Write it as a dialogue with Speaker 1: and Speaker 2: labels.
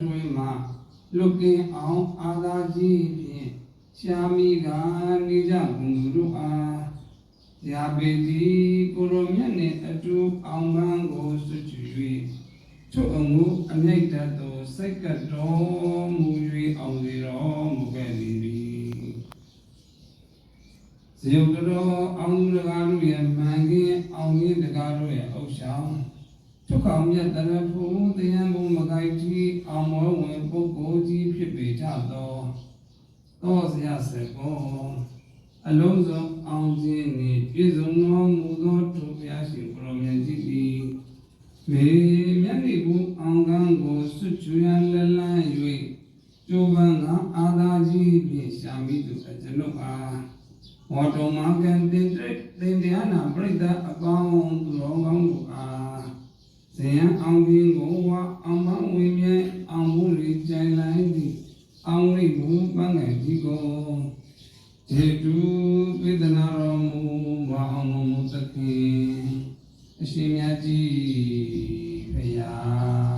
Speaker 1: တွင်မှလွတ်ကင်းအောင်အာသာကြီးဖြင့်ရှာမိကနေကြကုန်သူတို့အားရာပေတိကိုရိုမြတ်နှင့်အတူအောင်ပန်းကိုစွချွ၍ထို့အမှုအမြိုက်တတ်သောစိတ်ကတော်မူ၍အောင်စေတော်မူခဲ့လေသည်ဇေယျတော်အောင်သူတကားတို့ရဲ့မန်ကြီးအောင်ကြီးတကားတို့ရဲ့အုပ်ဆောင် ဒုက္ခမြတ်တရဖို့တရားဘုံမကိုက်ကြီးအောင်မောဝင်ပုဂ္ဂိုလ်ကြီးဖြစ်ပေကြသောသောစရာစေကောအလုံးစုံအောင်ခြင်းနှင့်ပြည့်စုံတော်မူသောသူဘုရားရှင်ကိုရောမြတ်ကြီးသည်မေမြတ်နိဗ္ဗာန်အောင်ကံကိုစွချွရလလန်း၍ကျိုးပန်းကအာသာကြီးဖြင့်ရှာမိသူအကျွန်ုပ်အားဝါတော်မှာကံတင်တဲ့တင်တရားနာပြိဿအပေါင်းသူတော်ကောင်းတို့အား ဇယံအောင်ခြင်းကိုဝါအောင်မဝိမြဲအောင်မှုတွေကြိုင်လိုက်သည်အောင်လိဘူပန်းငယ်ကြီးကိုခြေတူပိဒနာတော်မူပါအောင်မူသခင်အရှင်မြတ်ကြီးဖရာ
Speaker 2: သာ